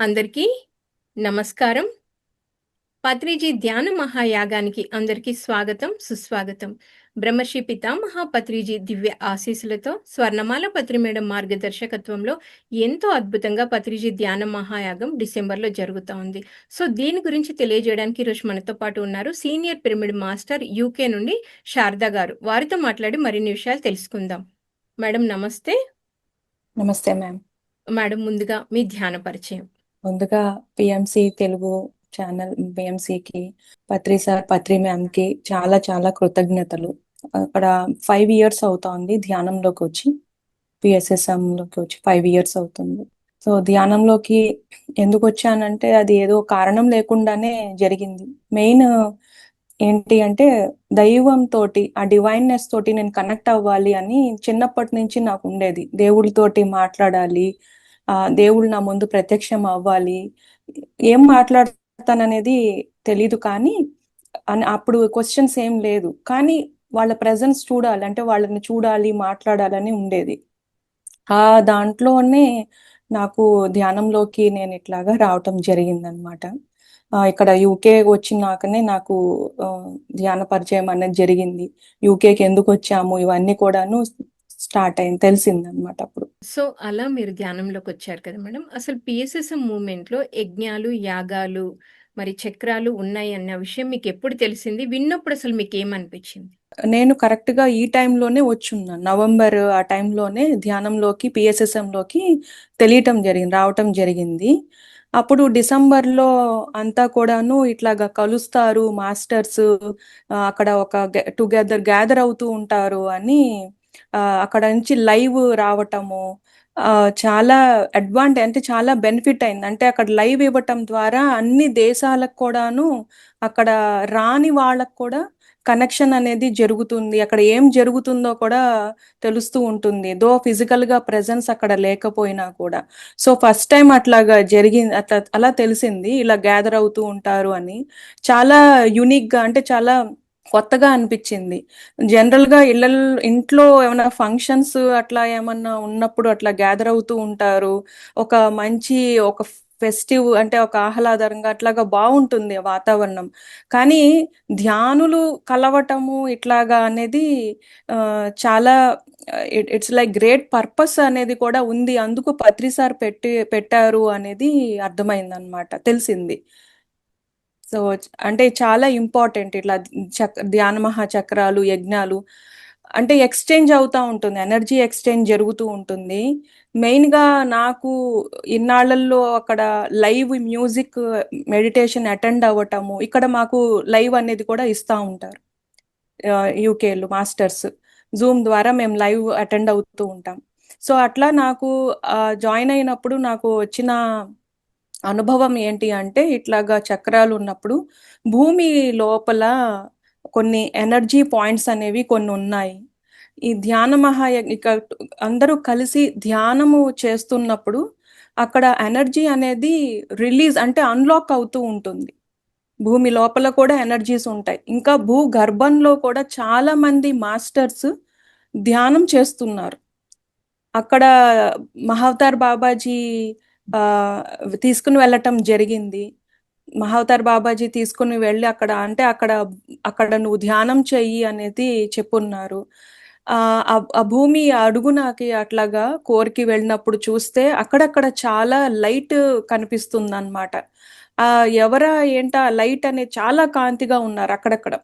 అందరికీ నమస్కారం. పత్రిజీ ధ్యాన మహాయాగానికి అందరికీ స్వాగతం సుస్వాగతం. బ్రహ్మర్షి పితామహ పత్రిజీ దివ్య ఆశీస్సులతో స్వర్ణమాల పత్రి మేడం మార్గదర్శకత్వంలో ఎంతో అద్భుతంగా పత్రిజీ ధ్యాన మహాయాగం డిసెంబర్లో జరుగుతూ ఉంది. సో దీని గురించి తెలియజేయడానికి ఈరోజు మనతో పాటు ఉన్నారు సీనియర్ పిరమిడ్ మాస్టర్ యూకే నుండి శారదా గారు. వారితో మాట్లాడి మరిన్ని విషయాలు తెలుసుకుందాం. మేడం నమస్తే. నమస్తే మ్యామ్. మేడం ముందుగా మీ ధ్యాన పరిచయం. ముందుగా పిఎంసి తెలుగు ఛానల్ పిఎంసికి పత్రి సార్ పత్రి మ్యామ్కి చాలా చాలా కృతజ్ఞతలు. అక్కడ ఫైవ్ ఇయర్స్ అవుతోంది ధ్యానంలోకి వచ్చి పిఎస్ఎస్ఎంలోకి లోకి వచ్చి ఫైవ్ ఇయర్స్ అవుతుంది. సో ధ్యానంలోకి ఎందుకు వచ్చానంటే అది ఏదో కారణం లేకుండానే జరిగింది. మెయిన్ ఏంటి అంటే దైవం తోటి ఆ డివైన్నెస్ తోటి నేను కనెక్ట్ అవ్వాలి అని చిన్నప్పటి నుంచి నాకు ఉండేది. దేవుడితోటి మాట్లాడాలి దేవుడు నా ముందు ప్రత్యక్షం అవ్వాలి. ఏం మాట్లాడతాననేది తెలీదు కానీ అప్పుడు క్వశ్చన్స్ ఏం లేదు. కానీ వాళ్ళ ప్రజెన్స్ చూడాలి. అంటే వాళ్ళని చూడాలి మాట్లాడాలని ఉండేది. ఆ దాంట్లోనే నాకు ధ్యానంలోకి నేను ఇట్లాగా రావటం జరిగిందనమాట ఇక్కడ యూకే వచ్చినాకనే నాకు ధ్యాన పరిచయం అనేది జరిగింది. యూకేకి ఎందుకు వచ్చాము? ఇవన్నీ కూడాను స్టార్ట్ అయింది తెలిసిందనమాట అప్పుడు. సో అలా మీరు ధ్యానంలోకి వచ్చారు కదా మేడం. అసలు పిఎస్ఎస్ఎం మూమెంట్లో యజ్ఞాలు యాగాలు మరి చక్రాలు ఉన్నాయి అన్న విషయం మీకు ఎప్పుడు తెలిసింది? విన్నప్పుడు అసలు మీకు ఏమనిపించింది నేను కరెక్ట్గా ఈ టైంలోనే వచ్చున్నాను నవంబర్ ఆ టైంలోనే ధ్యానంలోకి PSSM లోకి తెలియటం జరిగింది రావటం జరిగింది. అప్పుడు డిసెంబర్లో అంతా కూడాను ఇట్లాగా కలుస్తారు మాస్టర్స్ అక్కడ ఒక టుగెదర్ గ్యాదర్ అవుతూ ఉంటారు అని అక్కడ నుంచి లైవ్ రావటము చాలా అడ్వాంటేజ్ అంటే చాలా బెనిఫిట్ అయింది. అంటే అక్కడ లైవ్ ఇవ్వటం ద్వారా అన్ని దేశాలకు కూడాను అక్కడ రాని వాళ్ళకు కూడా కనెక్షన్ అనేది జరుగుతుంది. అక్కడ ఏం జరుగుతుందో కూడా తెలుస్తూ ఉంటుంది. దో ఫిజికల్గా ప్రజెన్స్ అక్కడ లేకపోయినా కూడా. సో ఫస్ట్ టైం అట్లాగా జరిగింది అట్లా అలా తెలిసింది. ఇలా గ్యాదర్ అవుతూ ఉంటారు అని. చాలా యునిక్గా అంటే చాలా కొత్తగా అనిపించింది. జనరల్గా ఇళ్ళ ఇంట్లో ఏమైనా ఫంక్షన్స్ అట్లా ఏమన్నా ఉన్నప్పుడు అట్లా గ్యాదర్ అవుతూ ఉంటారు. ఒక మంచి ఒక ఫెస్టివ్ అంటే ఒక ఆహ్లాదరంగా అట్లాగా బాగుంటుంది ఆ వాతావరణం. కానీ ధ్యానులు కలవటము ఇట్లాగా అనేది చాలా ఇట్స్ లైక్ గ్రేట్ పర్పస్ అనేది కూడా ఉంది. అందుకు పత్రిసార్ పెట్టి పెట్టారు అనేది అర్థమైంది అనమాట తెలిసింది. సో అంటే చాలా ఇంపార్టెంట్ ఇట్లా చక్ ధ్యాన మహాచక్రాలు యజ్ఞాలు. అంటే ఎక్స్చేంజ్ అవుతూ ఉంటుంది ఎనర్జీ ఎక్స్చేంజ్ జరుగుతూ ఉంటుంది. మెయిన్గా నాకు ఇన్నాళ్ళలో అక్కడ లైవ్ మ్యూజిక్ మెడిటేషన్ అటెండ్ అవ్వటము ఇక్కడ మాకు లైవ్ అనేది కూడా ఇస్తూ ఉంటారు. యూకేలో మాస్టర్స్. జూమ్ ద్వారా మేము లైవ్ అటెండ్ అవుతూ ఉంటాం. సో అట్లా నాకు జాయిన్ అయినప్పుడు నాకు వచ్చిన అనుభవం ఏంటి అంటే ఇట్లాగా చక్రాలు ఉన్నప్పుడు భూమి లోపల కొన్ని ఎనర్జీ పాయింట్స్ అనేవి కొన్ని ఉన్నాయి. ఈ ధ్యాన మహాయజ్ఞ ఇక అందరూ కలిసి ధ్యానము చేస్తున్నప్పుడు అక్కడ ఎనర్జీ అనేది రిలీజ్ అంటే అన్లాక్ అవుతూ ఉంటుంది. భూమి లోపల కూడా ఎనర్జీస్ ఉంటాయి. ఇంకా భూ గర్భంలో కూడా చాలా మంది మాస్టర్స్ ధ్యానం చేస్తున్నారు. అక్కడ మహావతార్ బాబాజీ తీసుకుని వెళ్ళటం జరిగింది. మహావతార్ బాబాజీ తీసుకుని వెళ్ళి అక్కడ అంటే అక్కడ అక్కడ నువ్వు ధ్యానం చెయ్యి అనేది చెప్పున్నారు. ఆ ఆ- ఆ భూమి అడుగునాకి అట్లాగా కోరికి వెళ్ళినప్పుడు చూస్తే అక్కడక్కడ చాలా లైట్ కనిపిస్తుంది అనమాట ఆ ఎవరా ఏంటా లైట్ అనేది చాలా కాంతిగా ఉన్నారు అక్కడక్కడ.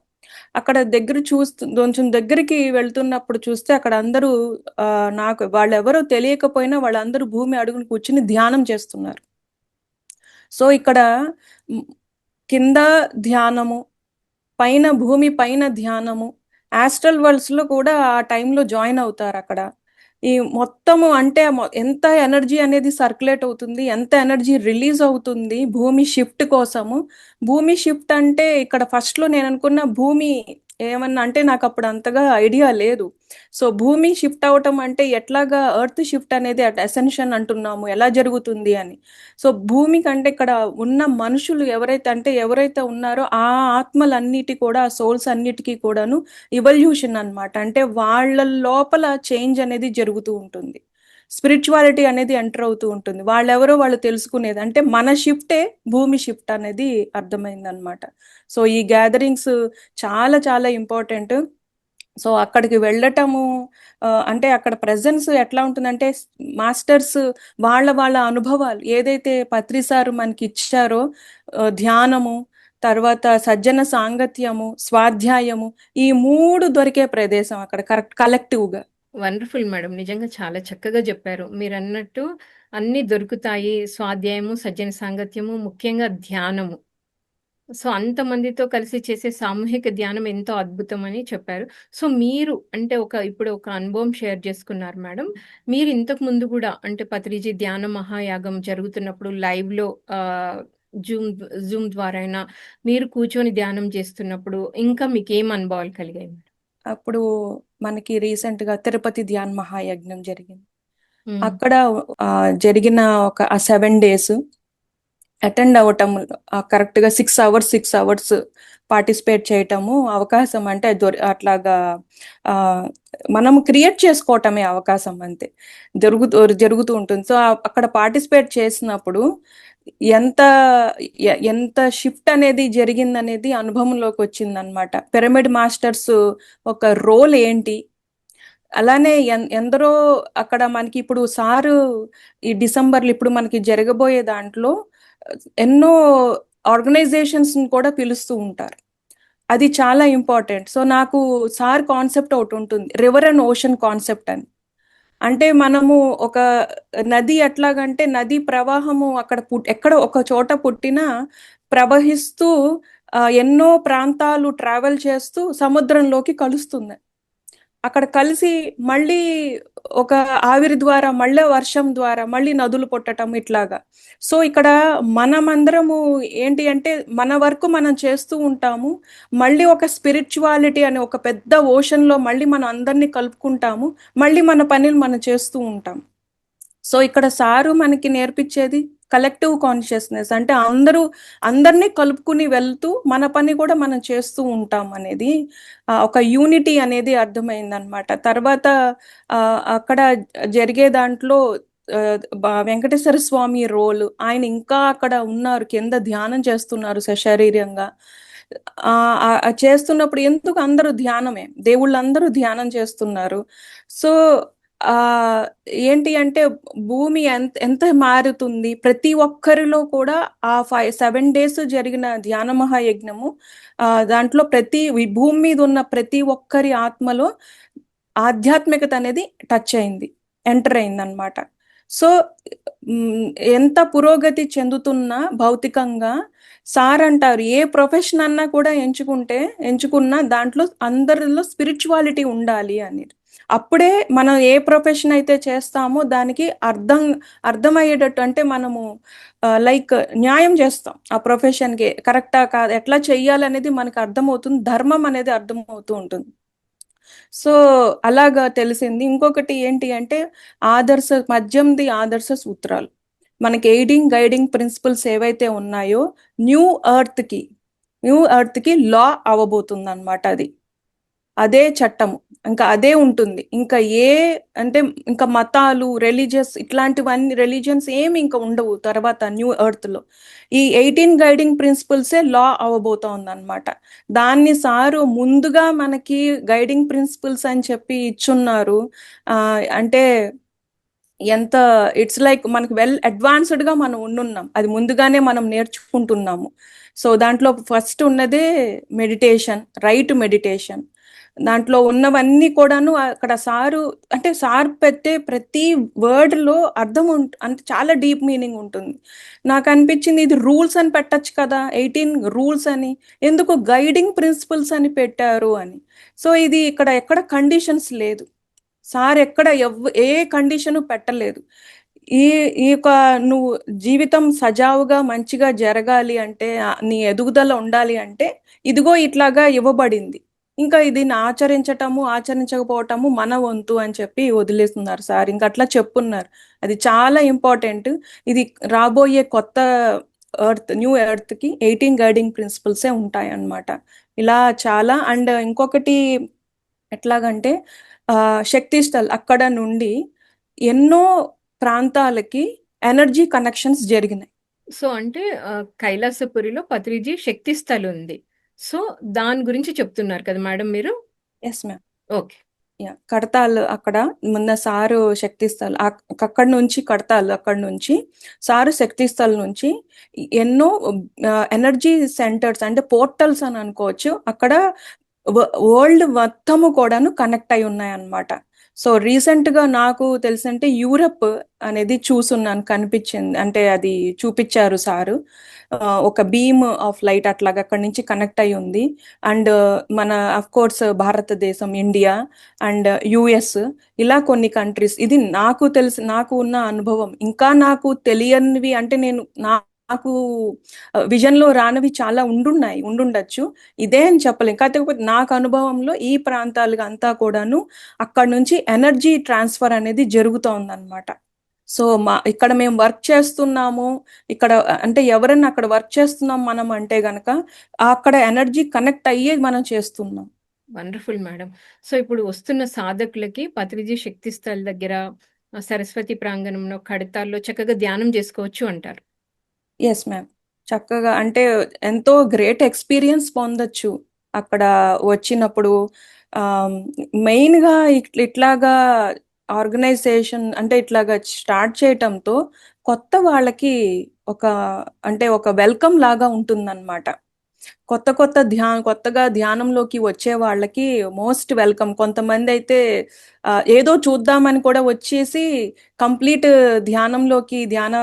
అక్కడ దగ్గర చూస్తూ కొంచెం దగ్గరికి వెళ్తున్నప్పుడు చూస్తే అక్కడ అందరూ నాకు వాళ్ళెవరో తెలియకపోయినా వాళ్ళందరూ భూమి అడుగున కూర్చుని ధ్యానం చేస్తున్నారు. సో ఇక్కడ కింద ధ్యానము పైన భూమి పైన ధ్యానము యాస్ట్రల్ వరల్డ్స్లో కూడా ఆ టైంలో జాయిన్ అవుతారు అక్కడ ఈ మొత్తము అంటే ఎంత ఎనర్జీ అనేది సర్క్యులేట్ అవుతుంది ఎంత ఎనర్జీ రిలీజ్ అవుతుంది భూమి షిఫ్ట్ కోసము. భూమి షిఫ్ట్ అంటే ఇక్కడ ఫస్ట్లో నేను అనుకున్న భూమి ఏమన్నా అంటే నాకు అప్పుడు అంతగా ఐడియా లేదు. సో భూమి షిఫ్ట్ అవటం అంటే ఎట్లాగా ఎర్త్ షిఫ్ట్ అనేది అసెన్షన్ అంటున్నాము ఎలా జరుగుతుంది అని. సో భూమి కంటే ఇక్కడ ఉన్న మనుషులు ఎవరైతే అంటే ఎవరైతే ఉన్నారో ఆ ఆత్మలన్నిటి కూడా సోల్స్ అన్నిటికీ కూడాను ఇవల్యూషన్ అనమాట అంటే వాళ్ళ లోపల చేంజ్ అనేది జరుగుతూ ఉంటుంది. స్పిరిచువాలిటీ అనేది ఎంటర్ అవుతూ ఉంటుంది. వాళ్ళెవరో వాళ్ళు తెలుసుకునేది అంటే మన షిఫ్టే భూమి షిఫ్ట్ అనేది అర్థమైందనమాట సో ఈ గ్యాదరింగ్స్ చాలా చాలా ఇంపార్టెంట్ సో అక్కడికి వెళ్ళటము అంటే అక్కడ ప్రజెన్స్ ఎట్లా ఉంటుందంటే మాస్టర్స్ వాళ్ళ వాళ్ళ అనుభవాలు ఏదైతే పత్రి సారు మనకి ఇచ్చారో ధ్యానము తర్వాత సజ్జన సాంగత్యము స్వాధ్యాయము ఈ మూడు దొరికే ప్రదేశం అక్కడ కరెక్ట్ కలెక్టివ్గా వండర్ఫుల్ మేడం. నిజంగా చాలా చక్కగా చెప్పారు. మీరు అన్నట్టు అన్ని దొరుకుతాయి. స్వాధ్యాయము సజ్జన సాంగత్యము ముఖ్యంగా ధ్యానము. సో అంతమందితో కలిసి చేసే సామూహిక ధ్యానం ఎంతో అద్భుతమని చెప్పారు. సో మీరు అంటే ఒక ఇప్పుడు ఒక అనుభవం షేర్ చేసుకున్నారు మేడం. మీరు ఇంతకు ముందు కూడా అంటే పత్రిజీ ధ్యాన మహాయాగం జరుగుతున్నప్పుడు లైవ్లో జూమ్ జూమ్ ద్వారా అయినా మీరు కూర్చొని ధ్యానం చేస్తున్నప్పుడు ఇంకా మీకు ఏం అనుభవాలు కలిగాయి మేడం? అప్పుడు మనకి రీసెంట్గా తిరుపతి ధ్యాన్ మహాయజ్ఞం జరిగింది. అక్కడ జరిగిన ఒక ఆ సెవెన్ డేస్ అటెండ్ అవ్వటం కరెక్ట్గా six hours six hours participate చేయటము అవకాశం అంటే అట్లాగా మనం క్రియేట్ చేసుకోవటమే అవకాశం అంతే. జరుగుతూ జరుగుతూ ఉంటుంది. సో అక్కడ పార్టిసిపేట్ చేసినప్పుడు ఎంత ఎంత షిఫ్ట్ అనేది జరిగిందనేది అనుభవంలోకి వచ్చిందనమాట పిరమిడ్ మాస్టర్స్ ఒక రోల్ ఏంటి? అలానే ఎన్- ఎందరో అక్కడ మనకి ఇప్పుడు సారు ఈ డిసెంబర్లో ఇప్పుడు మనకి జరగబోయే దాంట్లో ఎన్నో ఆర్గనైజేషన్స్ కూడా పిలుస్తూ ఉంటారు. అది చాలా ఇంపార్టెంట్. సో నాకు సార్ కాన్సెప్ట్ ఒకటి ఉంటుంది. రివర్ అండ్ ఓషన్ కాన్సెప్ట్ అని. అంటే మనము ఒక నది ఎట్లాగంటే నది ప్రవాహము అక్కడ పుట్ ఎక్కడ ఒక చోట పుట్టినా ప్రవహిస్తూ ఆ, ఎన్నో ప్రాంతాలు ట్రావెల్ చేస్తూ సముద్రంలోకి కలుస్తుంది. అక్కడ కలిసి మళ్ళీ ఒక ఆవిరి ద్వారా మళ్ళీ వర్షం ద్వారా మళ్ళీ నదులు పుట్టటం ఇట్లాగా. సో ఇక్కడ మనమందరము ఏంటి అంటే మన వరకు మనం చేస్తూ ఉంటాము. మళ్ళీ ఒక స్పిరిచువాలిటీ అనే ఒక పెద్ద ఓషన్లో మళ్ళీ మనం అందరినీ కలుపుకుంటాము. మళ్ళీ మన పనులు మనం చేస్తూ ఉంటాం. సో ఇక్కడ సారు మనకి నేర్పించేది కలెక్టివ్ కాన్షియస్నెస్ అంటే అందరూ అందరినీ కలుపుకుని వెళ్తూ మన పని కూడా మనం చేస్తూ ఉంటాం అనేది ఒక యూనిటీ అనేది అర్థమైందనమాట తర్వాత అక్కడ జరిగే దాంట్లో బా- వెంకటేశ్వర స్వామి రోల్ ఆయన ఇంకా అక్కడ ఉన్నారు కింద ధ్యానం చేస్తున్నారు సశరీరంగా. చేస్తున్నప్పుడు ఎందుకు అందరూ ధ్యానమే? దేవుళ్ళందరూ ధ్యానం చేస్తున్నారు. సో ఆ ఏంటి అంటే భూమి ఎంత ఎంత మారుతుంది? ప్రతి ఒక్కరిలో కూడా ఆ ఫైవ్ సెవెన్ డేస్ జరిగిన ధ్యాన మహాయజ్ఞము ఆ దాంట్లో ప్రతి భూమి మీద ఉన్న ప్రతి ఒక్కరి ఆత్మలో ఆధ్యాత్మికత అనేది టచ్ అయింది ఎంటర్ అయింది అనమాట సో ఎంత పురోగతి చెందుతున్నా భౌతికంగా సార్ అంటారు ఏ ప్రొఫెషన్ అన్నా కూడా ఎంచుకుంటే ఎంచుకున్నా దాంట్లో అందరిలో స్పిరిచువాలిటీ ఉండాలి అనేది అప్పుడే మనం ఏ ప్రొఫెషన్ అయితే చేస్తామో దానికి అర్థం అర్థమయ్యేటట్టు అంటే మనము లైక్ న్యాయం చేస్తాం. ఆ ప్రొఫెషన్కి కరెక్టా కాదు ఎట్లా చెయ్యాలనేది మనకు అర్థమవుతుంది ధర్మం అనేది అర్థమవుతూ ఉంటుంది. సో అలాగా తెలిసింది. ఇంకొకటి ఏంటి అంటే ఆదర్శ పద్దెనిమిది ఆదర్శ సూత్రాలు. మనకి ఎయిడింగ్ గైడింగ్ ప్రిన్సిపల్స్ ఏవైతే ఉన్నాయో న్యూ ఎర్త్కి న్యూ ఎర్త్కి లా అవ్వబోతుంది అనమాట అది. అదే చట్టము ఇంకా అదే ఉంటుంది. ఇంకా ఏ అంటే ఇంకా మతాలు రిలీజియస్ ఇట్లాంటివన్నీ రిలీజియన్స్ ఏమి ఇంకా ఉండవు తర్వాత న్యూ ఎర్త్లో. ఈ ఎయిటీన్ గైడింగ్ ప్రిన్సిపల్సే లా అవ్వబోతోంది అనమాట దాన్ని సారు ముందుగా మనకి గైడింగ్ ప్రిన్సిపల్స్ అని చెప్పి ఇచ్చున్నారు. అంటే ఎంత ఇట్స్ లైక్ మనకు వెల్ అడ్వాన్స్డ్గా మనం ఉండున్నాం. అది ముందుగానే మనం నేర్చుకుంటున్నాము. సో దాంట్లో ఫస్ట్ ఉన్నదే మెడిటేషన్ రైట్ మెడిటేషన్ దాంట్లో ఉన్నవన్నీ కూడాను అక్కడ సారు అంటే సార్ పెట్టే ప్రతి వర్డ్లో అర్థం ఉంట అంటే చాలా డీప్ మీనింగ్ ఉంటుంది. నాకు అనిపించింది ఇది రూల్స్ అని పెట్టచ్చు కదా ఎయిటీన్ రూల్స్ అని. ఎందుకు గైడింగ్ ప్రిన్సిపల్స్ అని పెట్టారు అని. సో ఇది ఇక్కడ ఎక్కడ కండిషన్స్ లేదు. సార్ ఎక్కడ ఎవ్ ఏ కండిషను పెట్టలేదు. ఈ ఈ యొక్క నువ్వు జీవితం సజావుగా మంచిగా జరగాలి అంటే నీ ఎదుగుదల ఉండాలి అంటే ఇదిగో ఇట్లాగా ఇవ్వబడింది. ఇంకా దీన్ని ఆచరించటము ఆచరించకపోవటము మన వంతు అని చెప్పి వదిలేస్తున్నారు సార్. ఇంకా అట్లా చెప్పున్నారు. అది చాలా ఇంపార్టెంట్. ఇది రాబోయే కొత్త ఎర్త్ న్యూ ఎర్త్కి ఎయిటీన్ గైడింగ్ ప్రిన్సిపల్సే ఉంటాయి అన్నమాట ఇలా చాలా అండ్ ఇంకొకటి ఎట్లాగంటే ఆ, శక్తి స్థల్ అక్కడ నుండి ఎన్నో ప్రాంతాలకి ఎనర్జీ కనెక్షన్స్ జరిగినాయి. సో అంటే కైలాసపురిలో పత్రిజీ శక్తి స్థల్ ఉంది. సో దాని గురించి చెప్తున్నారు కదా మేడం మీరు? Yes ma'am okay. కడతాల్ అక్కడ మొన్న సారు శక్తి స్థల్ అక్కడ నుంచి కడతాల్ అక్కడ నుంచి. సారు శక్తి స్థల్ నుంచి ఎన్నో ఎనర్జీ సెంటర్స్ అంటే పోర్టల్స్ అని అనుకోవచ్చు. అక్కడ వరల్డ్ మొత్తము కూడాను కనెక్ట్ అయి ఉన్నాయి అన్నమాట సో రీసెంట్గా నాకు తెలిసంటే యూరప్ అనేది చూసున్నాను కనిపించింది. అంటే అది చూపించారు సారు. ఆ, ఒక బీమ్ ఆఫ్ లైట్ అట్లాగా అక్కడి నుంచి కనెక్ట్ అయి ఉంది. అండ్ మన of course Bharatadesam India and US ఇలా కొన్ని కంట్రీస్. ఇది నాకు తెలిసి నాకు ఉన్న అనుభవం. ఇంకా నాకు తెలియనివి అంటే నేను నా- నాకు విజన్లో రానివి చాలా ఉండున్నాయి ఉండుండొచ్చు. ఇదే అని చెప్పలేం. కాకపోతే నాకు అనుభవంలో ఈ ప్రాంతాలు అంతా కూడాను అక్కడ నుంచి ఎనర్జీ ట్రాన్స్ఫర్ అనేది జరుగుతోంది అనమాట సో మా ఇక్కడ మేము వర్క్ చేస్తున్నాము. ఇక్కడ అంటే ఎవరైనా అక్కడ వర్క్ చేస్తున్నాం మనం అంటే గనక అక్కడ ఎనర్జీ కనెక్ట్ అయ్యే మనం చేస్తున్నాం. Wonderful madam. సో ఇప్పుడు వస్తున్న సాధకులకి పత్రిజీ శక్తి స్థల్ దగ్గర సరస్వతి ప్రాంగణంలో కడతాల్లో చక్కగా ధ్యానం చేసుకోవచ్చు అంటారు. ఎస్ మ్యామ్ చక్కగా అంటే ఎంతో గ్రేట్ ఎక్స్పీరియన్స్ పొందొచ్చు అక్కడ వచ్చినప్పుడు. మెయిన్గా ఇట్- ఇట్లాగా ఆర్గనైజేషన్ అంటే ఇట్లాగా స్టార్ట్ చేయటంతో కొత్త వాళ్ళకి ఒక అంటే ఒక వెల్కమ్ లాగా ఉంటుందన్నమాట. కొత్త కొత్త ధ్యానం కొత్తగా ధ్యానంలోకి వచ్చే వాళ్ళకి మోస్ట్ వెల్కమ్. కొంతమంది అయితే ఏదో చూద్దామని కూడా వచ్చేసి కంప్లీట్ ధ్యానంలోకి ధ్యాన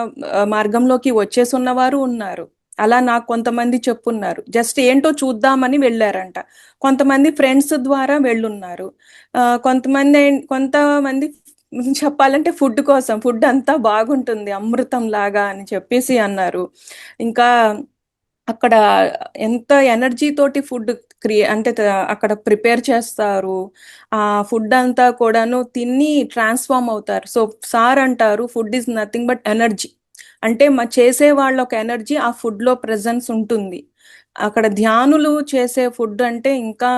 మార్గంలోకి వచ్చేసి ఉన్నవారు ఉన్నారు. అలా నాకు కొంతమంది చెప్పున్నారు. జస్ట్ ఏంటో చూద్దామని వెళ్ళారంట. కొంతమంది ఫ్రెండ్స్ ద్వారా వెళ్ళున్నారు. ఆ, కొంతమంది కొంతమంది చెప్పాలంటే ఫుడ్ కోసం. ఫుడ్ అంతా బాగుంటుంది అమృతం లాగా అని చెప్పేసి అన్నారు. ఇంకా అక్కడ ఎంత ఎనర్జీ తోటి ఫుడ్ క్రియే అంటే అక్కడ ప్రిపేర్ చేస్తారు ఆ ఫుడ్ అంతా కూడాను తిని ట్రాన్స్ఫార్మ్ అవుతారు. సో సార్ అంటారు food is nothing but energy. అంటే మా చేసే వాళ్ళ ఒక ఎనర్జీ ఆ ఫుడ్లో ప్రెజెన్స్ ఉంటుంది. అక్కడ ధ్యానులు చేసే ఫుడ్ అంటే ఇంకా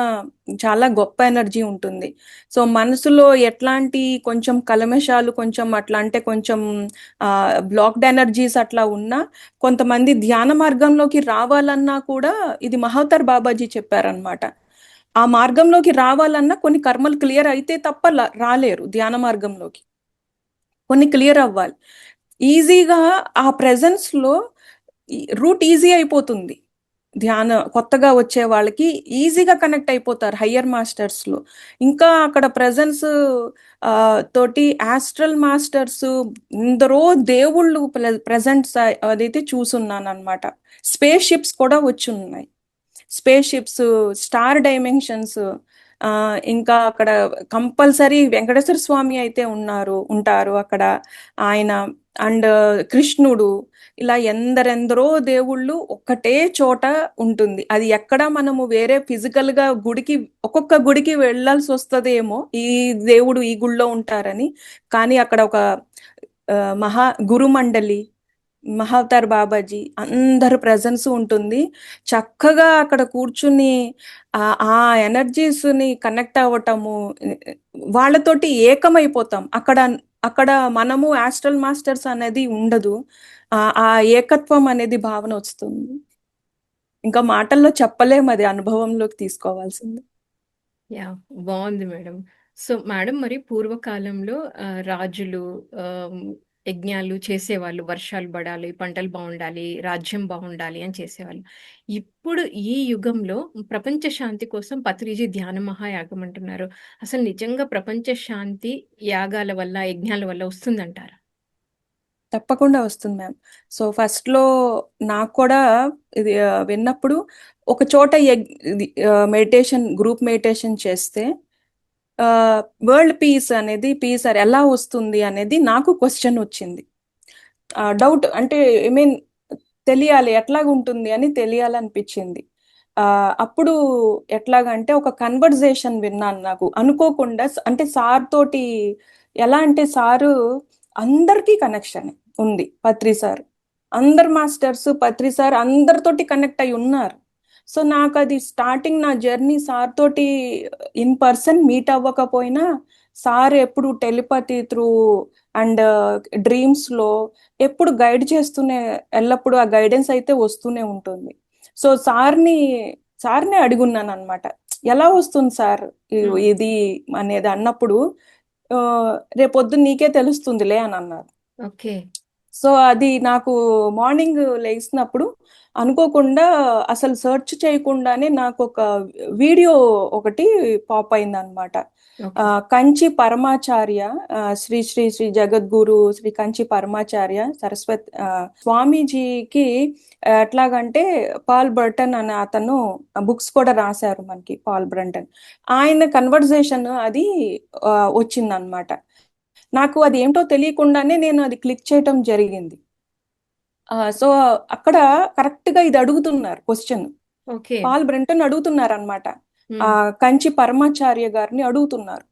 చాలా గొప్ప ఎనర్జీ ఉంటుంది. సో మనసులో ఎట్లాంటి కొంచెం కలమషాలు కొంచెం అట్లా అంటే కొంచెం బ్లాక్డ్ ఎనర్జీస్ అట్లా ఉన్నా కొంతమంది ధ్యాన మార్గంలోకి రావాలన్నా కూడా ఇది మహోతర్ బాబాజీ చెప్పారనమాట ఆ మార్గంలోకి రావాలన్నా కొన్ని కర్మలు క్లియర్ అయితే తప్ప రాలేరు ధ్యాన మార్గంలోకి. కొన్ని క్లియర్ అవ్వాలి. ఈజీగా ఆ ప్రెజెన్స్లో రూట్ ఈజీ అయిపోతుంది. ధ్యాన కొత్తగా వచ్చే వాళ్ళకి ఈజీగా కనెక్ట్ అయిపోతారు హయ్యర్ మాస్టర్స్లో. ఇంకా అక్కడ ప్రజెన్స్ తోటి ఆస్ట్రల్ మాస్టర్స్ ఎందరో దేవుళ్ళు ప్రెజెంట్స్ అదైతే చూసున్నాను అనమాట స్పేస్ షిప్స్ కూడా వచ్చి ఉన్నాయి స్పేస్ షిప్స్ స్టార్ డైమెన్షన్స్ ఇంకా అక్కడ కంపల్సరీ వెంకటేశ్వర స్వామి అయితే ఉన్నారు ఉంటారు అక్కడ. ఆయన అండ్ కృష్ణుడు ఇలా ఎందరెందరో దేవుళ్ళు ఒక్కటే చోట ఉంటుంది. అది ఎక్కడ మనము వేరే ఫిజికల్గా గుడికి ఒక్కొక్క గుడికి వెళ్ళాల్సి వస్తుందేమో ఈ దేవుడు ఈ గుళ్ళో ఉంటారని. కానీ అక్కడ ఒక మహా గురుమండలి మహావతార్ బాబాజీ అందరు ప్రజెన్స్ ఉంటుంది. చక్కగా అక్కడ కూర్చుని ఆ ఆ కనెక్ట్ అవ్వటము వాళ్ళతోటి ఏకమైపోతాం. అక్కడ అక్కడ మనము ఆస్ట్రల్ మాస్టర్స్ అనేది ఉండదు. ఆ ఏకత్వం అనేది భావన వస్తుంది. ఇంకా మాటల్లో చెప్పలేము అది అనుభవంలోకి తీసుకోవాల్సింది. యా బాగుంది మేడం. సో మేడం మరి పూర్వకాలంలో రాజులు ఆ, యజ్ఞాలు చేసేవాళ్ళు. వర్షాలు పడాలి పంటలు బాగుండాలి రాజ్యం బాగుండాలి అని చేసేవాళ్ళు. ఇప్పుడు ఈ యుగంలో ప్రపంచ శాంతి కోసం పత్రిజీ ధ్యాన మహాయాగం అంటున్నారు. అసలు నిజంగా ప్రపంచ శాంతి యాగాల వల్ల యజ్ఞాల వల్ల వస్తుందంటారా? తప్పకుండా వస్తుంది మ్యామ్. సో ఫస్ట్లో నాకు కూడా ఇది విన్నప్పుడు ఒక చోట మెడిటేషన్ గ్రూప్ మెడిటేషన్ చేస్తే వరల్డ్ పీస్ అనేది పీస్ ఎలా వస్తుంది అనేది నాకు క్వశ్చన్ వచ్చింది. డౌట్ అంటే ఐ మీన్ తెలియాలి ఎట్లాగ ఉంటుంది అని తెలియాలనిపించింది. అప్పుడు ఎట్లాగంటే ఒక కన్వర్జేషన్ విన్నాను నాకు. అనుకోకుండా అంటే సార్ తోటి ఎలా అంటే సారు అందరికీ కనెక్షన్ ఉంది పత్రి సార్. అందరు మాస్టర్స్ పత్రి సార్ అందరితోటి కనెక్ట్ అయి ఉన్నారు. సో నాకు అది స్టార్టింగ్ నా జర్నీ సార్ తోటి ఇన్ పర్సన్ మీట్ అవ్వకపోయినా సార్ ఎప్పుడు టెలిపతి త్రూ అండ్ డ్రీమ్స్లో ఎప్పుడు గైడ్ చేస్తూనే ఎల్లప్పుడూ ఆ గైడెన్స్ అయితే వస్తూనే ఉంటుంది. సో సార్ని సార్ని అడుగున్నాను అనమాట ఎలా వస్తుంది సార్ Hmm. ఇది అనేది అన్నప్పుడు రేపొద్దు నీకే తెలుస్తుందిలే అని అన్నారు. ఓకే. సో అది నాకు మార్నింగ్ లేచినప్పుడు అనుకోకుండా అసలు సెర్చ్ చేయకుండానే నాకు ఒక వీడియో ఒకటి పాప్ అయింది అనమాట కంచి పరమాచార్య శ్రీ శ్రీ శ్రీ జగద్గురు శ్రీ కంచి పరమాచార్య సరస్వతి స్వామీజీకి ఎట్లాగంటే పాల్ బర్టన్ అనే అతను బుక్స్ కూడా రాశారు మనకి పాల్ బ్రంటన్. ఆయన కన్వర్జేషన్ అది వచ్చిందనమాట నాకు అది ఏంటో తెలియకుండానే నేను అది క్లిక్ చేయటం జరిగింది. సో అక్కడ కరెక్ట్గా ఇది అడుగుతున్నారు క్వశ్చన్. పాల్ బ్రెంటన్ అడుగుతున్నారు అనమాట కంచి పరమాచార్య గారిని అడుగుతున్నారు.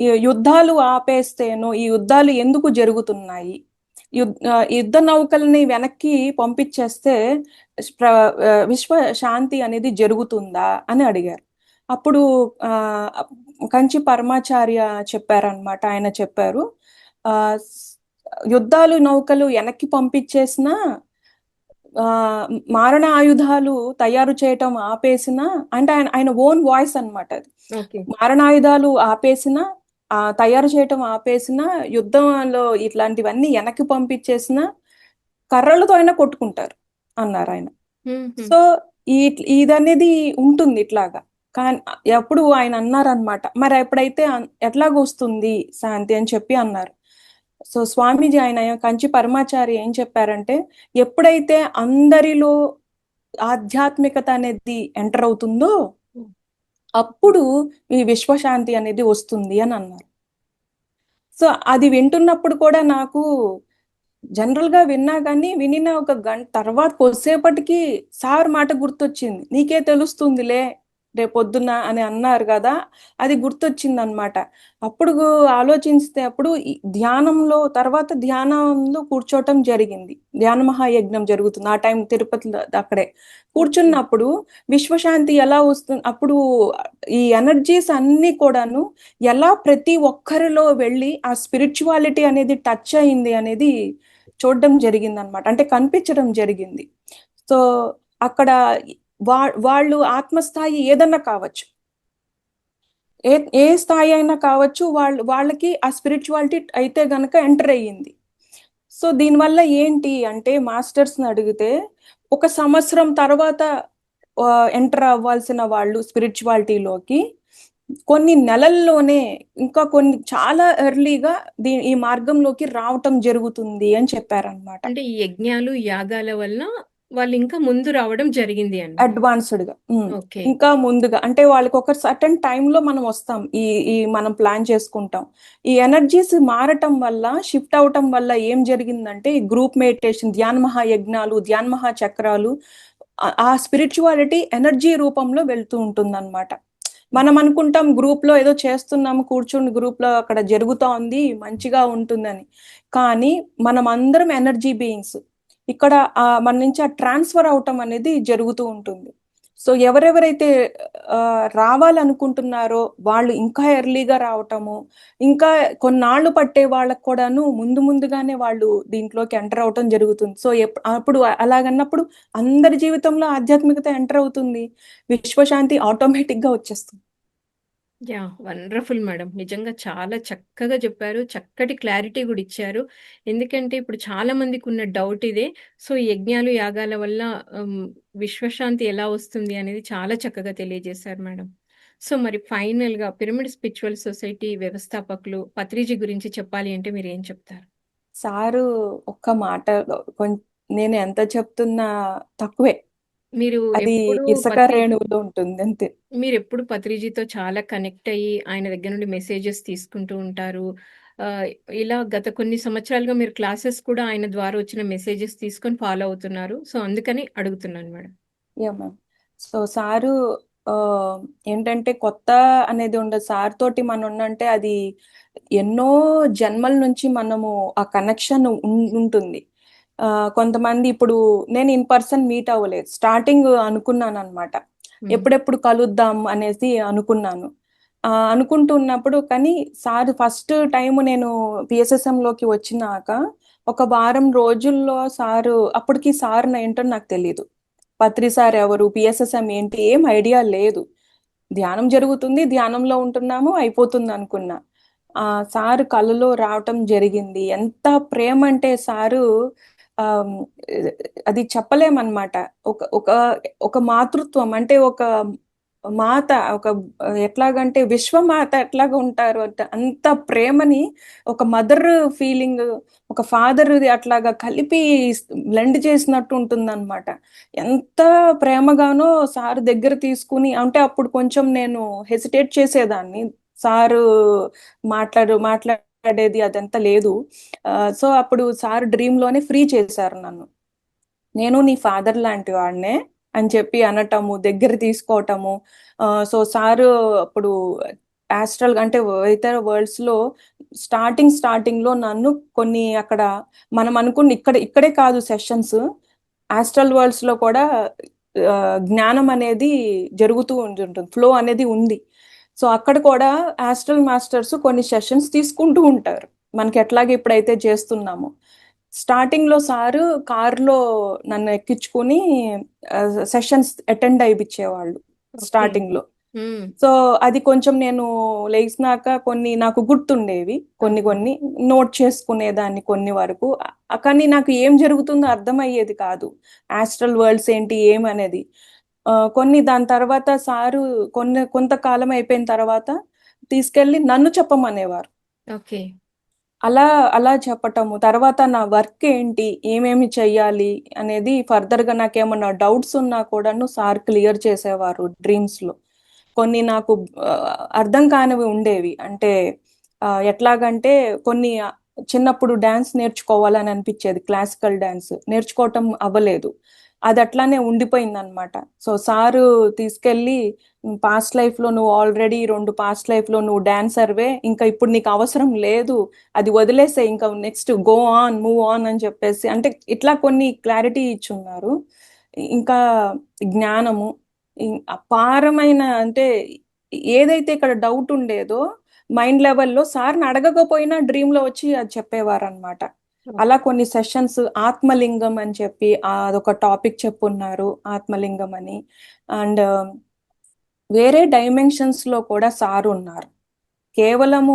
యుద్ధాలు ఆపేస్తేనో ఈ యుద్ధాలు ఎందుకు జరుగుతున్నాయి? యుద్ధ నౌకల్ని వెనక్కి పంపించేస్తే విశ్వ శాంతి అనేది జరుగుతుందా? అని అడిగారు. అప్పుడు ఆ కంచి పరమాచార్య చెప్పారనమాట ఆయన చెప్పారు ఆ యుద్ధాలు నౌకలు వెనక్కి పంపించేసినా ఆ మారణ ఆయుధాలు తయారు చేయటం ఆపేసిన అంటే ఆయన ఆయన ఓన్ వాయిస్ అన్నమాట అది. మారణాయుధాలు ఆపేసిన ఆ తయారు చేయటం ఆపేసిన యుద్ధంలో ఇట్లాంటివన్నీ వెనక్కి పంపించేసిన కర్రలతో అయినా కొట్టుకుంటారు అన్నారు ఆయన. సో ఈ ఇదనేది ఉంటుంది ఇట్లాగా. కానీ ఎప్పుడు ఆయన అన్నారనమాట మరి ఎప్పుడైతే అన్- ఎట్లాగ వస్తుంది శాంతి అని చెప్పి అన్నారు. సో స్వామీజీ ఆయన కంచి పరమాచారి ఏం చెప్పారంటే ఎప్పుడైతే అందరిలో ఆధ్యాత్మికత అనేది ఎంటర్ అవుతుందో అప్పుడు ఈ విశ్వశాంతి అనేది వస్తుంది అని అన్నారు. సో అది వింటున్నప్పుడు కూడా నాకు జనరల్గా విన్నా కానీ వినిన ఒక గంట తర్వాత కొద్దిసేపటికి సార్ మాట గుర్తొచ్చింది. నీకే తెలుస్తుందిలే రేపొద్దున అని అన్నారు కదా అది గుర్తొచ్చింది అనమాట అప్పుడు ఆలోచిస్తే అప్పుడు ధ్యానంలో తర్వాత ధ్యానంలో కూర్చోవటం జరిగింది. ధ్యాన మహాయజ్ఞం జరుగుతుంది ఆ టైం తిరుపతిలో అక్కడే. కూర్చున్నప్పుడు విశ్వశాంతి ఎలా వస్తుంది అప్పుడు ఈ ఎనర్జీస్ అన్ని కూడాను ఎలా ప్రతి ఒక్కరిలో వెళ్ళి ఆ స్పిరిచువాలిటీ అనేది టచ్ అయింది అనేది చూడడం జరిగింది అనమాట అంటే కనిపించడం జరిగింది. సో అక్కడ వా వాళ్ళు ఆత్మస్థాయి ఏదన్నా కావచ్చు. ఏ ఏ స్థాయి అయినా కావచ్చు వాళ్ళు వాళ్ళకి ఆ స్పిరిచువాలిటీ అయితే గనక ఎంటర్ అయ్యింది. సో దీనివల్ల ఏంటి అంటే మాస్టర్స్ని అడిగితే ఒక సంవత్సరం తర్వాత ఎంటర్ అవ్వాల్సిన వాళ్ళు స్పిరిచువాలిటీలోకి కొన్ని నెలల్లోనే ఇంకా కొన్ని చాలా ఎర్లీగా దీ ఈ మార్గంలోకి రావటం జరుగుతుంది అని చెప్పారనమాట అంటే ఈ యజ్ఞాలు యాగాల వల్ల వాళ్ళు ఇంకా ముందు రావడం జరిగింది అండి. అడ్వాన్స్డ్గా ఇంకా ముందుగా అంటే వాళ్ళకి ఒక సర్టన్లో మనం వస్తాం. ఈ ఈ మనం ప్లాన్ చేసుకుంటాం. ఈ ఎనర్జీస్ మారటం వల్ల షిఫ్ట్ అవటం వల్ల ఏం జరిగిందంటే ఈ గ్రూప్ మెడిటేషన్ ధ్యాన మహాయజ్ఞాలు ధ్యాన మహా చక్రాలు ఆ- స్పిరిచువాలిటీ ఎనర్జీ రూపంలో వెళ్తూ ఉంటుందన్నమాట. మనం అనుకుంటాం గ్రూప్లో ఏదో చేస్తున్నాము కూర్చుని గ్రూప్లో అక్కడ జరుగుతా ఉంది మంచిగా ఉంటుందని. కానీ మనం అందరం ఎనర్జీ బీయింగ్స్ ఇక్కడ ఆ మన నుంచి ఆ ట్రాన్స్ఫర్ అవటం అనేది జరుగుతూ ఉంటుంది. సో ఎవరెవరైతే రావాలనుకుంటున్నారో వాళ్ళు ఇంకా ఎర్లీగా రావటము ఇంకా కొన్నాళ్ళు పట్టే వాళ్ళకు కూడాను ముందు ముందుగానే వాళ్ళు దీంట్లోకి ఎంటర్ అవటం జరుగుతుంది. సో అప్పుడు అలాగన్నప్పుడు అందరి జీవితంలో ఆధ్యాత్మికత ఎంటర్ అవుతుంది. విశ్వశాంతి ఆటోమేటిక్గా వచ్చేస్తుంది. Yeah wonderful madam. నిజంగా చాలా చక్కగా చెప్పారు. చక్కటి క్లారిటీ కూడా ఇచ్చారు. ఎందుకంటే ఇప్పుడు చాలా మందికి ఉన్న డౌట్ ఇదే. సో యజ్ఞాలు యాగాల వల్ల విశ్వశాంతి ఎలా వస్తుంది అనేది చాలా చక్కగా తెలియజేశారు మేడం. సో మరి ఫైనల్గా పిరమిడ్ స్పిరిచువల్ సొసైటీ వ్యవస్థాపకులు పత్రిజీ గురించి చెప్పాలి అంటే మీరు ఏం చెప్తారు? సారు ఒక్క మాట కొం- నేను ఎంత చెప్తున్నా తక్కువే. మీరు అది ఎప్పుడు ఇసుక పత్రి రేణువులో ఉంటుంది అంతే. మీరు ఎప్పుడు పత్రిజీతో చాలా కనెక్ట్ అయ్యి ఆయన దగ్గర నుండి మెసేజెస్ తీసుకుంటూ ఉంటారు. ఇలా గత కొన్ని సంవత్సరాలుగా మీరు క్లాసెస్ కూడా ఆయన ద్వారా వచ్చిన మెసేజెస్ తీసుకొని ఫాలో అవుతున్నారు. సో అందుకని అడుగుతున్నాను madam. Yeah ma'am. So sir ఏంటంటే కొత్త అనేది ఉండదు. సార్ తోటి మనం ఉన్నంటే అది ఎన్నో జన్మల నుంచి మనము ఆ కనెక్షన్ ఉంటుంది. కొంతమంది ఇప్పుడు నేను ఇన్ పర్సన్ మీట్ అవ్వలేదు. స్టార్టింగ్ అనుకున్నాను అనమాట ఉమ్, ఎప్పుడెప్పుడు కలుద్దాం అనేసి అనుకున్నాను. ఆ, అనుకుంటున్నప్పుడు కానీ సార్ ఫస్ట్ టైం నేను లోకి వచ్చినాక ఒక వారం రోజుల్లో సారు అప్పటికి సార్ ఏంటో నాకు తెలియదు పత్రి సార్ ఎవరు పిఎస్ఎస్ఎం ఏంటి ఏం ఐడియా లేదు. ధ్యానం జరుగుతుంది ధ్యానంలో ఉంటున్నాము అయిపోతుంది అనుకున్నా. ఆ సారు కళ్ళలో రావటం జరిగింది. ఎంత ప్రేమ అంటే సారు అది చెప్పలేమన్నమాట. ఒక ఒక ఒక మాతృత్వం అంటే ఒక మాత ఒక ఎట్లాగంటే విశ్వమాత ఎట్లాగా ఉంటారు అంటే అంత ప్రేమని ఒక మదర్ ఫీలింగ్ ఒక ఫాదర్ అట్లాగా కలిపి బ్లెండ్ చేసినట్టు ఉంటుందన్నమాట. ఎంత ప్రేమగానో సార్ దగ్గర తీసుకుని అంటే అప్పుడు కొంచెం నేను హెసిటేట్ చేసేదాన్ని. సారు మాట్లాడు మాట్లాడు మాట్లాడేది అదంతా లేదు. సో అప్పుడు సార్ డ్రీమ్లోనే ఫ్రీ చేశారు నన్ను. నేను నీ ఫాదర్ లాంటి వాడినే అని చెప్పి అనటము దగ్గర తీసుకోవటము సో సారు అప్పుడు యాస్ట్రల్ అంటే ఇతర వరల్డ్స్లో స్టార్టింగ్ స్టార్టింగ్లో నన్ను కొన్ని అక్కడ మనం అనుకున్న ఇక్కడ ఇక్కడే కాదు సెషన్స్ ఆస్ట్రల్ వరల్డ్స్లో కూడా జ్ఞానం అనేది జరుగుతూ ఉంటుంది ఫ్లో అనేది ఉంది. సో అక్కడ కూడా ఆస్ట్రల్ మాస్టర్స్ కొన్ని సెషన్స్ తీసుకుంటూ ఉంటారు. మనకి ఎట్లాగే ఇప్పుడైతే చేస్తున్నామో. స్టార్టింగ్లో సారు కారులో నన్ను ఎక్కించుకుని సెషన్స్ అటెండ్ అయిపించేవాళ్ళు స్టార్టింగ్లో. మ్మ్. సో అది కొంచెం నేను లేచినాక కొన్ని నాకు గుర్తుండేవి కొన్ని కొన్ని నోట్ చేసుకునేదాన్ని కొన్ని వరకు. కానీ నాకు ఏం జరుగుతుందో అర్థమయ్యేది కాదు. ఆస్ట్రల్ వరల్డ్స్ ఏంటి ఏమనేది. కొన్ని దాని తర్వాత సారు కొన్ని కొంతకాలం అయిపోయిన తర్వాత తీసుకెళ్ళి నన్ను చెప్పమనేవారు. ఓకే. అలా అలా చెప్పటము తర్వాత నా వర్క్ ఏంటి ఏమేమి చెయ్యాలి అనేది ఫర్దర్గా నాకేమన్నా డౌట్స్ ఉన్నా కూడాను సార్ క్లియర్ చేసేవారు డ్రీమ్స్లో కొన్ని నాకు అర్థం కానివి ఉండేవి. అంటే ఎట్లాగంటే కొన్ని చిన్నప్పుడు డాన్స్ నేర్చుకోవాలని అనిపించేది క్లాసికల్ డాన్స్. నేర్చుకోవటం అవ్వలేదు. అది అట్లానే ఉండిపోయింది అనమాట సో సారు తీసుకెళ్ళి పాస్ట్ లైఫ్లో నువ్వు ఆల్రెడీ రెండు పాస్ట్ లైఫ్లో నువ్వు డాన్సర్వే ఇంకా ఇప్పుడు నీకు అవసరం లేదు అది వదిలేసే ఇంకా next go on move on అని చెప్పేసి అంటే ఇట్లా కొన్ని క్లారిటీ ఇచ్చున్నారు. ఇంకా జ్ఞానము అపారమైన అంటే ఏదైతే ఇక్కడ డౌట్ ఉండేదో మైండ్ లెవెల్లో సార్ని అడగకపోయినా డ్రీమ్లో వచ్చి అది చెప్పేవారు అనమాట అలా కొన్ని సెషన్స్ ఆత్మలింగం అని చెప్పి అదొక టాపిక్ చెప్పున్నారు ఆత్మలింగం అని. అండ్ వేరే డైమెన్షన్స్లో కూడా సార్ ఉన్నారు. కేవలము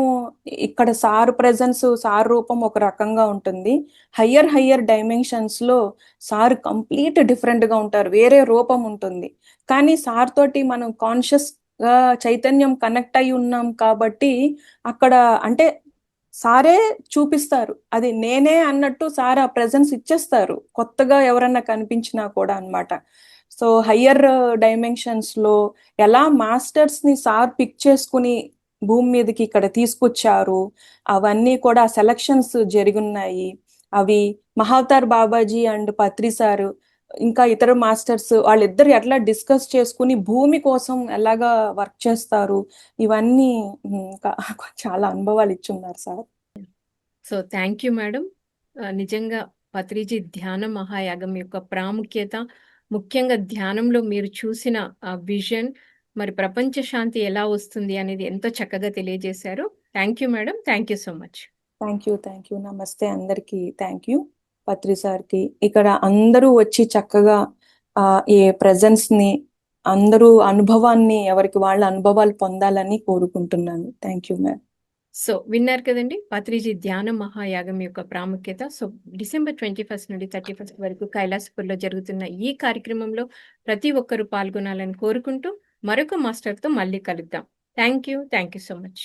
ఇక్కడ సార్ ప్రెజెన్స్ సార్ రూపం ఒక రకంగా ఉంటుంది. హయ్యర్ హయ్యర్ డైమెన్షన్స్లో సార్ కంప్లీట్ డిఫరెంట్గా ఉంటారు వేరే రూపం ఉంటుంది. కానీ సార్ తోటి మనం కాన్షియస్గా చైతన్యం కనెక్ట్ అయి ఉన్నాం కాబట్టి అక్కడ అంటే సారే చూపిస్తారు. అది నేనే అన్నట్టు సార్ ఆ ప్రెజెన్స్ ఇచ్చేస్తారు. కొత్తగా ఎవరన్నా కనిపించినా కూడా అన్నమాట. సో హయ్యర్ డైమెన్షన్స్లో ఎలా మాస్టర్స్ని సార్ పిక్ చేసుకుని భూమి మీదకి ఇక్కడ తీసుకొచ్చారు అవన్నీ కూడా సెలక్షన్స్ జరిగున్నాయి అవి మహావతార్ బాబాజీ అండ్ పత్రి సార్ ఇంకా ఇతర మాస్టర్స్ వాళ్ళిద్దరు ఎట్లా డిస్కస్ చేసుకుని భూమి కోసం ఎలాగా వర్క్ చేస్తారు? ఇవన్నీ ఇంకా చాలా అనుభవాలు ఇచ్చున్నారు sir. So thank you madam. నిజంగా పత్రిజీ ధ్యాన మహాయాగం యొక్క ప్రాముఖ్యత ముఖ్యంగా ధ్యానంలో మీరు చూసిన విజన్ మరి ప్రపంచ శాంతి ఎలా వస్తుంది అనేది ఎంతో చక్కగా తెలియజేశారు. Thank you madam. Thank you so much. Thank you. Thank you. Namaste అందరికి. Thank you. పత్రి సార్కి. ఇక్కడ అందరూ వచ్చి చక్కగా ఆ ఈ ప్రెజెన్స్ని అందరూ అనుభవాన్ని ఎవరికి వాళ్ళ అనుభవాలు పొందాలని కోరుకుంటున్నాను. Thank you ma'am. సో విన్నారు కదండి పత్రిజీ ధ్యాన మహాయాగం యొక్క ప్రాముఖ్యత. సో డిసెంబర్ ట్వంటీ ఫస్ట్ నుండి థర్టీ ఫస్ట్ వరకు కైలాసపూర్లో జరుగుతున్న ఈ కార్యక్రమంలో ప్రతి ఒక్కరూ పాల్గొనాలని కోరుకుంటూ మరొక మాస్టర్తో మళ్ళీ కలుద్దాం. Thank you thank you so much.